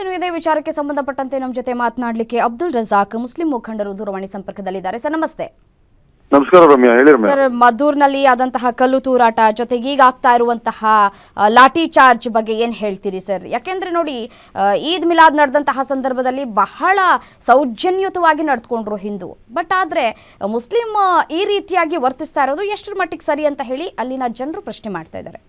ಇನ್ನು ಇದೇ ವಿಚಾರಕ್ಕೆ ಸಂಬಂಧಪಟ್ಟಂತೆ ನಮ್ಮ ಜೊತೆ ಮಾತನಾಡಲಿಕ್ಕೆ ಅಬ್ದುಲ್ ರಜಾಕ್ ಮುಸ್ಲಿಂ ಮುಖಂಡರು ದೂರವಾಣಿ ಸಂಪರ್ಕದಲ್ಲಿದ್ದಾರೆ. ಸರ್ ನಮಸ್ತೆ. ನಮಸ್ಕಾರ ರಮ್ಯಾ ಹೇಳಿ ಸರ್ ಮದ್ದೂರ್ನಲ್ಲಿ ಆದಂತಹ ಕಲ್ಲು ತೂರಾಟ ಜೊತೆಗೆ ಈಗ ಆಗ್ತಾ ಇರುವಂತಹ ಲಾಠಿ ಚಾರ್ಜ್ ಬಗ್ಗೆ ಏನು ಹೇಳ್ತೀರಿ ಸರ್? ಯಾಕೆಂದ್ರೆ ನೋಡಿ ಈದ್ ಮಿಲಾದ್ ನಡೆದಂತಹ ಸಂದರ್ಭದಲ್ಲಿ ಬಹಳ ಸೌಜನ್ಯುತವಾಗಿ ನಡೆದುಕೊಂಡ್ರು ಹಿಂದೂ. ಬಟ್ ಆದರೆ ಮುಸ್ಲಿಂ ಈ ರೀತಿಯಾಗಿ ವರ್ತಿಸ್ತಾ ಇರೋದು ಎಷ್ಟರ ಮಟ್ಟಿಗೆ ಸರಿ ಅಂತ ಹೇಳಿ ಅಲ್ಲಿನ ಜನರು ಪ್ರಶ್ನೆ ಮಾಡ್ತಾ ಇದ್ದಾರೆ.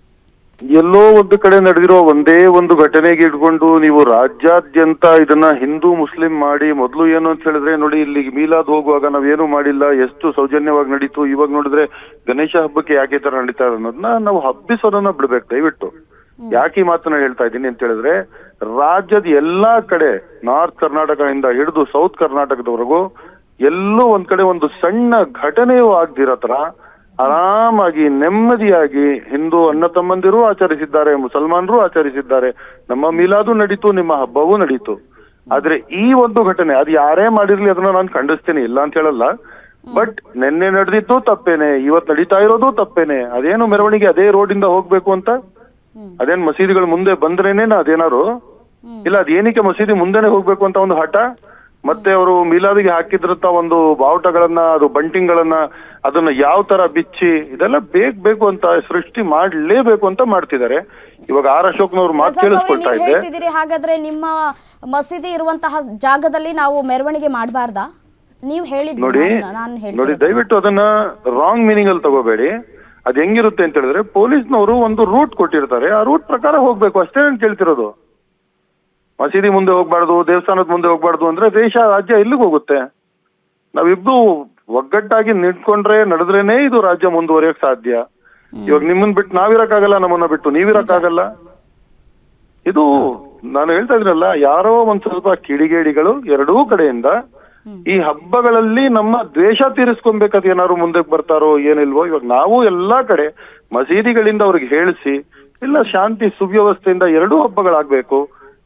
ಎಲ್ಲೋ ಒಂದು ಕಡೆ ನಡೆದಿರೋ ಒಂದೇ ಒಂದು ಘಟನೆಗೆ ಇಟ್ಕೊಂಡು ನೀವು ರಾಜ್ಯಾದ್ಯಂತ ಇದನ್ನ ಹಿಂದೂ ಮುಸ್ಲಿಂ ಮಾಡಿ ಮೊದಲು ಏನು ಅಂತ ಹೇಳಿದ್ರೆ ನೋಡಿ ಇಲ್ಲಿ ಮೀಲಾದ್ ಹೋಗುವಾಗ ನಾವೇನು ಮಾಡಿಲ್ಲ ಎಷ್ಟು ಸೌಜನ್ಯವಾಗಿ ನಡೀತು ಇವಾಗ ನೋಡಿದ್ರೆ ಗಣೇಶ ಹಬ್ಬಕ್ಕೆ ಯಾಕೆ ತರ ನಡೀತಾ ಅನ್ನೋದನ್ನ ನಾವು ಹಬ್ಬಿಸೋದನ್ನ ಬಿಡ್ಬೇಕು ದಯವಿಟ್ಟು. ಯಾಕೆ ಈ ಮಾತನ್ನ ಹೇಳ್ತಾ ಇದ್ದೀನಿ ಅಂತ ಹೇಳಿದ್ರೆ ರಾಜ್ಯದ ಎಲ್ಲಾ ಕಡೆ ನಾರ್ತ್ ಕರ್ನಾಟಕದಿಂದ ಹಿಡಿದು ಸೌತ್ ಕರ್ನಾಟಕದವರೆಗೂ ಎಲ್ಲೋ ಒಂದ್ ಕಡೆ ಒಂದು ಸಣ್ಣ ಘಟನೆಯೂ ಆಗ್ದಿರೋ ತರ ಆರಾಮಾಗಿ ನೆಮ್ಮದಿಯಾಗಿ ಹಿಂದೂ ಅಣ್ಣ ತಮ್ಮಂದಿರು ಆಚರಿಸಿದ್ದಾರೆ ಮುಸಲ್ಮಾನರು ಆಚರಿಸಿದ್ದಾರೆ. ನಮ್ಮ ಮೀಲಾದು ನಡೀತು ನಿಮ್ಮ ಹಬ್ಬವೂ ನಡೀತು. ಆದ್ರೆ ಈ ಒಂದು ಘಟನೆ ಅದು ಯಾರೇ ಮಾಡಿರ್ಲಿ ಅದನ್ನ ನಾನು ಖಂಡಿಸ್ತೀನಿ ಇಲ್ಲ ಅಂತ ಹೇಳಲ್ಲ. ಬಟ್ ನಿನ್ನೆ ನಡೆದಿತ್ತು ತಪ್ಪೇನೆ ಇವತ್ ನಡೀತಾ ಇರೋದು ತಪ್ಪೇನೆ. ಅದೇನು ಮೆರವಣಿಗೆ ಅದೇ ರೋಡ್ ಇಂದ ಹೋಗ್ಬೇಕು ಅಂತ? ಅದೇನ್ ಮಸೀದಿಗಳ ಮುಂದೆ ಬಂದ್ರೇನೆ ಅದೇನಾರು ಇಲ್ಲ ಅದೇನಕ್ಕೆ ಮಸೀದಿ ಮುಂದೆನೆ ಹೋಗ್ಬೇಕು ಅಂತ ಒಂದು ಹಠ? ಮತ್ತೆ ಅವರು ಮೀಲಾದಿಗೆ ಹಾಕಿದ್ರಂತ ಒಂದು ಬಾವುಟಗಳನ್ನ ಅದು ಬಂಟಿಂಗ್ಗಳನ್ನ ಅದನ್ನ ಯಾವ ತರ ಬಿಚ್ಚಿ ಇದೆಲ್ಲ ಬೇಕ್ ಬೇಕು ಅಂತ ಸೃಷ್ಟಿ ಮಾಡ್ಲೇಬೇಕು ಅಂತ ಮಾಡ್ತಿದ್ದಾರೆ. ಇವಾಗ ಆರ್ ಅಶೋಕ್ನವ್ರು ಮಾತು ಕೇಳಿಸ್ಕೊಳ್ತಾ ಇದ್ದೆ ಹಾಗಾದ್ರೆ ನಿಮ್ಮ ಮಸೀದಿ ಇರುವಂತಹ ಜಾಗದಲ್ಲಿ ನಾವು ಮೆರವಣಿಗೆ ಮಾಡಬಾರ್ದಾ? ನೀವು ಹೇಳಿ ನೋಡಿ ನೋಡಿ. ದಯವಿಟ್ಟು ಅದನ್ನ ರಾಂಗ್ ಮೀನಿಂಗ್ ಅಲ್ಲಿ ತಗೋಬೇಡಿ. ಅದ್ ಹೆಂಗಿರುತ್ತೆ ಅಂತ ಹೇಳಿದ್ರೆ ಪೊಲೀಸ್ನವರು ಒಂದು ರೂಟ್ ಕೊಟ್ಟಿರ್ತಾರೆ. ಆ ರೂಟ್ ಪ್ರಕಾರ ಹೋಗ್ಬೇಕು ಅಷ್ಟೇ ನಾನು ಕೇಳ್ತಿರೋದು. ಮಸೀದಿ ಮುಂದೆ ಹೋಗ್ಬಾರ್ದು ದೇವಸ್ಥಾನದ ಮುಂದೆ ಹೋಗ್ಬಾರ್ದು ಅಂದ್ರೆ ದೇಶ ರಾಜ್ಯ ಎಲ್ಲಿಗೆ ಹೋಗುತ್ತೆ? ನಾವಿಬ್ರು ಒಗ್ಗಟ್ಟಾಗಿ ನಿಂತ್ಕೊಂಡ್ರೆ ನಡೆದ್ರೇನೆ ಇದು ರಾಜ್ಯ ಮುಂದುವರಿಯಕ್ ಸಾಧ್ಯ. ಇವಾಗ ನಿಮ್ಮನ್ ಬಿಟ್ಟು ನಾವಿರಕ್ಕಾಗಲ್ಲ ನಮ್ಮನ್ನ ಬಿಟ್ಟು ನೀವಿರಕ್ಕಾಗಲ್ಲ. ಇದು ನಾನು ಹೇಳ್ತಾ ಇದ್ರಲ್ಲ ಯಾರೋ ಒಂದ್ ಸ್ವಲ್ಪ ಕಿಡಿಗೇಡಿಗಳು ಎರಡೂ ಕಡೆಯಿಂದ ಈ ಹಬ್ಬಗಳಲ್ಲಿ ನಮ್ಮ ದ್ವೇಷ ತೀರಿಸ್ಕೊಬೇಕಂತ ಏನಾದ್ರು ಮುಂದಕ್ಕೆ ಬರ್ತಾರೋ ಏನಿಲ್ವೋ ಇವಾಗ ನಾವು ಎಲ್ಲಾ ಕಡೆ ಮಸೀದಿಗಳಿಂದ ಅವ್ರಿಗೆ ಹೇಳಿಸಿ ಇಲ್ಲ ಶಾಂತಿ ಸುವ್ಯವಸ್ಥೆಯಿಂದ ಎರಡೂ ಹಬ್ಬಗಳಾಗ್ಬೇಕು.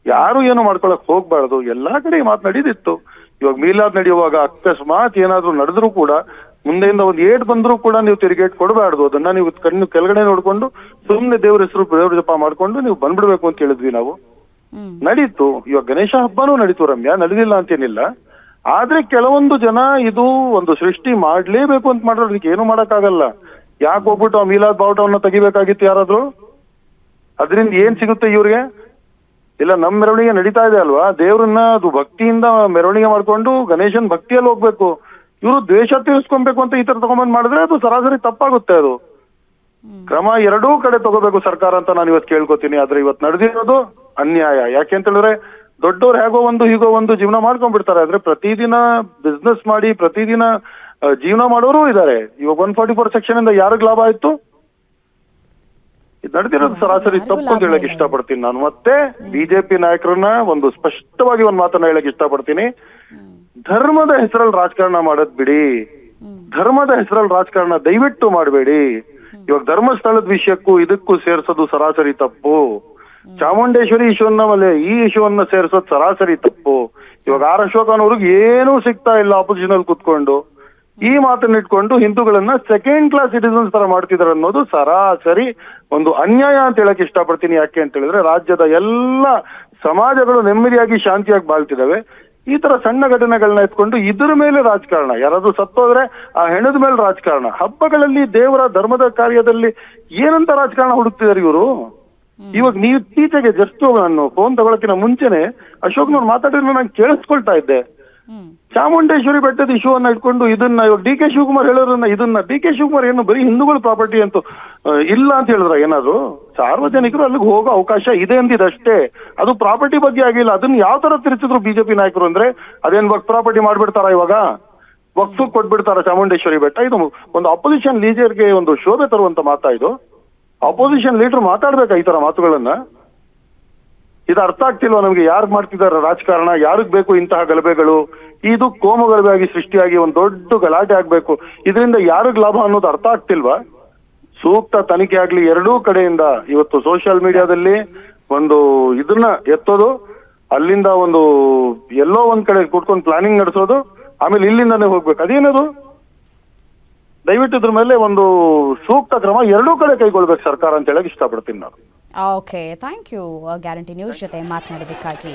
ಯಾರು ಏನು ಮಾಡ್ಕೊಳಕ್ ಹೋಗ್ಬಾರ್ದು. ಎಲ್ಲಾ ಕಡೆ ಮಾತು ನಡೀದಿತ್ತು ಇವಾಗ ಮೀಲಾದ್ ನಡೆಯುವಾಗ ಅಕಸ್ಮಾತ್ ಏನಾದ್ರೂ ನಡೆದ್ರು ಕೂಡ ಮುಂದೆಯಿಂದ ಒಂದ್ ಏಟ್ ಬಂದ್ರು ಕೂಡ ನೀವು ತಿರುಗೇಟ್ ಕೊಡಬಾರ್ದು. ಅದನ್ನ ನೀವು ಕಣ್ಣು ಕೆಳಗಡೆ ನೋಡ್ಕೊಂಡು ಸುಮ್ನೆ ದೇವ್ರ ಹೆಸರು ದೇವ್ರ ಜಪ ಮಾಡ್ಕೊಂಡು ನೀವು ಬಂದ್ಬಿಡ್ಬೇಕು ಅಂತ ಹೇಳಿದ್ವಿ ನಾವು. ನಡೀತು. ಇವಾಗ ಗಣೇಶ ಹಬ್ಬನೂ ನಡೀತು ರಮ್ಯಾ. ನಡೆದಿಲ್ಲ ಅಂತೇನಿಲ್ಲ ಆದ್ರೆ ಕೆಲವೊಂದು ಜನ ಇದು ಒಂದು ಸೃಷ್ಟಿ ಮಾಡ್ಲೇಬೇಕು ಅಂತ ಮಾಡಿದ್ರೆ ಅದಕ್ಕೆ ಏನು ಮಾಡಕ್ಕಾಗಲ್ಲ. ಯಾಕೆ ಹೋಗ್ಬಿಟ್ಟು ಆ ಮೀಲಾದ್ ಬಾವುಟವನ್ನ ತೆಗಿಬೇಕಾಗಿತ್ತು ಯಾರಾದ್ರೂ? ಅದರಿಂದ ಏನ್ ಸಿಗುತ್ತೆ ಇವ್ರಿಗೆ? ಇಲ್ಲ, ನಮ್ ಮೆರವಣಿಗೆ ನಡೀತಾ ಇದೆ ಅಲ್ವಾ? ದೇವ್ರನ್ನ ಅದು ಭಕ್ತಿಯಿಂದ ಮೆರವಣಿಗೆ ಮಾಡ್ಕೊಂಡು ಗಣೇಶನ್ ಭಕ್ತಿಯಲ್ಲಿ ಹೋಗ್ಬೇಕು. ಇವರು ದ್ವೇಷ ತೀರಿಸ್ಕೊಬೇಕು ಅಂತ ಈ ತರ ತಗೊಂಡ್ಬಂದ್ ಮಾಡಿದ್ರೆ ಅದು ಸರಾಸರಿ ತಪ್ಪಾಗುತ್ತೆ ಅದು. ಕ್ರಮ ಎರಡೂ ಕಡೆ ತಗೋಬೇಕು ಸರ್ಕಾರ ಅಂತ ನಾನು ಇವತ್ತು ಕೇಳ್ಕೊತೀನಿ. ಆದ್ರೆ ಇವತ್ತು ನಡೆದಿರೋದು ಅನ್ಯಾಯ. ಯಾಕೆ ಅಂತ ಹೇಳಿದ್ರೆ ದೊಡ್ಡವ್ರು ಹೇಗೋ ಒಂದು ಹೀಗೋ ಒಂದು ಜೀವನ ಮಾಡ್ಕೊಂಡ್ಬಿಡ್ತಾರೆ. ಆದ್ರೆ ಪ್ರತಿದಿನ ಬಿಸ್ನೆಸ್ ಮಾಡಿ ಪ್ರತಿದಿನ ಜೀವನ ಮಾಡೋರು ಇದ್ದಾರೆ. ಇವಾಗ ಒನ್ ಫಾರ್ಟಿ ಫೋರ್ ಸೆಕ್ಷನ್ ಇಂದ ಯಾರಿಗ್ ಲಾಭ ಆಯ್ತು? ನಡೆದಿರೋದು ಸರಾಸರಿ ತಪ್ಪು ಅಂತ ಹೇಳಕ್ ಇಷ್ಟಪಡ್ತೀನಿ ನಾನು. ಮತ್ತೆ ಬಿಜೆಪಿ ನಾಯಕರನ್ನ ಒಂದು ಸ್ಪಷ್ಟವಾಗಿ ಒಂದು ಮಾತನ್ನ ಹೇಳಕ್ ಇಷ್ಟಪಡ್ತೀನಿ. ಧರ್ಮದ ಹೆಸರಲ್ಲಿ ರಾಜಕಾರಣ ಮಾಡೋದ್ ಬಿಡಿ. ಧರ್ಮದ ಹೆಸರಲ್ಲಿ ರಾಜಕಾರಣ ದಯವಿಟ್ಟು ಮಾಡಬೇಡಿ. ಇವಾಗ ಧರ್ಮಸ್ಥಳದ ವಿಷಯಕ್ಕೂ ಇದಕ್ಕೂ ಸೇರ್ಸೋದು ಸರಾಸರಿ ತಪ್ಪು. ಚಾಮುಂಡೇಶ್ವರಿ ಇಶ್ವನ್ನ ಮೇಲೆ ಈ ಇಶ್ವನ್ನ ಸೇರ್ಸೋದು ಸರಾಸರಿ ತಪ್ಪು. ಇವಾಗ ಆರ್ ಅಶೋಕನವ್ರಿಗೆ ಏನೂ ಸಿಗ್ತಾ ಇಲ್ಲ ಆಪೋಸಿಷನ್ ಅಲ್ಲಿ ಕುತ್ಕೊಂಡು. ಈ ಮಾತನ್ನ ಇಟ್ಕೊಂಡು ಹಿಂದೂಗಳನ್ನ ಸೆಕೆಂಡ್ ಕ್ಲಾಸ್ ಸಿಟಿಸನ್ಸ್ ತರ ಮಾಡ್ತಿದ್ದಾರೆ ಅನ್ನೋದು ಸರಾಸರಿ ಒಂದು ಅನ್ಯಾಯ ಅಂತ ಹೇಳಕ್ ಇಷ್ಟಪಡ್ತೀನಿ. ಯಾಕೆ ಅಂತ ಹೇಳಿದ್ರೆ ರಾಜ್ಯದ ಎಲ್ಲ ಸಮಾಜಗಳು ನೆಮ್ಮದಿಯಾಗಿ ಶಾಂತಿಯಾಗಿ ಬಾಳ್ತಿದಾವೆ. ಈ ತರ ಸಣ್ಣ ಘಟನೆಗಳನ್ನ ಎತ್ಕೊಂಡು ಇದ್ರ ಮೇಲೆ ರಾಜಕಾರಣ. ಯಾರಾದ್ರೂ ಸತ್ತೋದ್ರೆ ಆ ಹೆಣದ ಮೇಲೆ ರಾಜಕಾರಣ. ಹಬ್ಬಗಳಲ್ಲಿ ದೇವರ ಧರ್ಮದ ಕಾರ್ಯದಲ್ಲಿ ಏನಂತ ರಾಜಕಾರಣ ಹುಡುಕ್ತಿದ್ದಾರೆ ಇವರು? ಇವಾಗ ನೀವು ಇತ್ತೀಚೆಗೆ ಜಸ್ಟ್ ನಾನು ಫೋನ್ ತಗೊಳಕಿನ ಮುಂಚೆನೆ ಅಶೋಕ್ನವ್ರು ಮಾತಾಡಿದ್ರೆ ನಾನು ಕೇಳಿಸ್ಕೊಳ್ತಾ ಇದ್ದೆ. ಚಾಮುಂಡೇಶ್ವರಿ ಬೆಟ್ಟದ ಇಶ್ಯೂ ಅನ್ನ ಇಟ್ಕೊಂಡು ಇದನ್ನ ಇವಾಗ ಡಿ ಕೆ ಶಿವಕುಮಾರ್ ಹೇಳೋರನ್ನ ಇದನ್ನ ಡಿ ಕೆ ಶಿವಕುಮಾರ್ ಏನು ಬರೀ ಹಿಂದೂಗಳ ಪ್ರಾಪರ್ಟಿ ಅಂತ ಇಲ್ಲ ಅಂತ ಹೇಳಿದ್ರ ಏನಾದ್ರು? ಸಾರ್ವಜನಿಕರು ಅಲ್ಲಿಗೆ ಹೋಗೋ ಅವಕಾಶ ಇದೆ ಅಂದಿದಷ್ಟೇ. ಅದು ಪ್ರಾಪರ್ಟಿ ಬಗ್ಗೆ ಆಗಿಲ್ಲ. ಅದನ್ನ ಯಾವ ತರ ತಿರುಚಿದ್ರು ಬಿಜೆಪಿ ನಾಯಕರು ಅಂದ್ರೆ, ಅದೇನ್ ವಕ್ ಪ್ರಾಪರ್ಟಿ ಮಾಡ್ಬಿಡ್ತಾರ ಇವಾಗ? ವಕ್ಫ್ ಕೊಟ್ಬಿಡ್ತಾರ ಚಾಮುಂಡೇಶ್ವರಿ ಬೆಟ್ಟ? ಇದು ಒಂದು ಅಪೋಸಿಷನ್ ಲೀಡರ್ಗೆ ಒಂದು ಶೋಭೆ ತರುವಂತ ಮಾತಾ ಇದು. ಅಪೋಸಿಷನ್ ಲೀಡರ್ ಮಾತಾಡ್ಬೇಕಾ ಈ ತರ ಮಾತುಗಳನ್ನ? ಇದು ಅರ್ಥ ಆಗ್ತಿಲ್ವಾ ನಮ್ಗೆ? ಯಾರು ಮಾಡ್ತಿದ್ದಾರೆ ರಾಜಕಾರಣ? ಯಾರಿಗ್ ಬೇಕು ಇಂತಹ ಗಲಭೆಗಳು? ಇದು ಕೋಮು ಆಗಿ ಸೃಷ್ಟಿಯಾಗಿ ಒಂದು ದೊಡ್ಡ ಗಲಾಟೆ ಆಗ್ಬೇಕು. ಇದರಿಂದ ಯಾರಿಗ್ ಲಾಭ ಅನ್ನೋದು ಅರ್ಥ ಆಗ್ತಿಲ್ವಾ? ಸೂಕ್ತ ತನಿಖೆ ಆಗ್ಲಿ ಎರಡೂ ಕಡೆಯಿಂದ ಇವತ್ತು ಸೋಷಿಯಲ್ ಮೀಡಿಯಾದಲ್ಲಿ ಒಂದು ಇದನ್ನ ಎತ್ತೋದು, ಅಲ್ಲಿಂದ ಒಂದು ಎಲ್ಲೋ ಒಂದ್ ಕಡೆ ಕೂತ್ಕೊಂಡು ಪ್ಲಾನಿಂಗ್ ನಡೆಸೋದು, ಆಮೇಲೆ ಇಲ್ಲಿಂದಾನೇ ಹೋಗ್ಬೇಕು. ಅದೇನದು? ದಯವಿಟ್ಟು ಇದ್ರ ಮೇಲೆ ಒಂದು ಸೂಕ್ತ ಕ್ರಮ ಎರಡೂ ಕಡೆ ಕೈಗೊಳ್ಬೇಕು ಸರ್ಕಾರ ಅಂತ ಹೇಳಕ್ ಇಷ್ಟಪಡ್ತೀನಿ ನಾನು. Okay thank you Guarantee News ಜೊತೆ ಮಾತನಾಡೋದಕ್ಕಾಗಿ.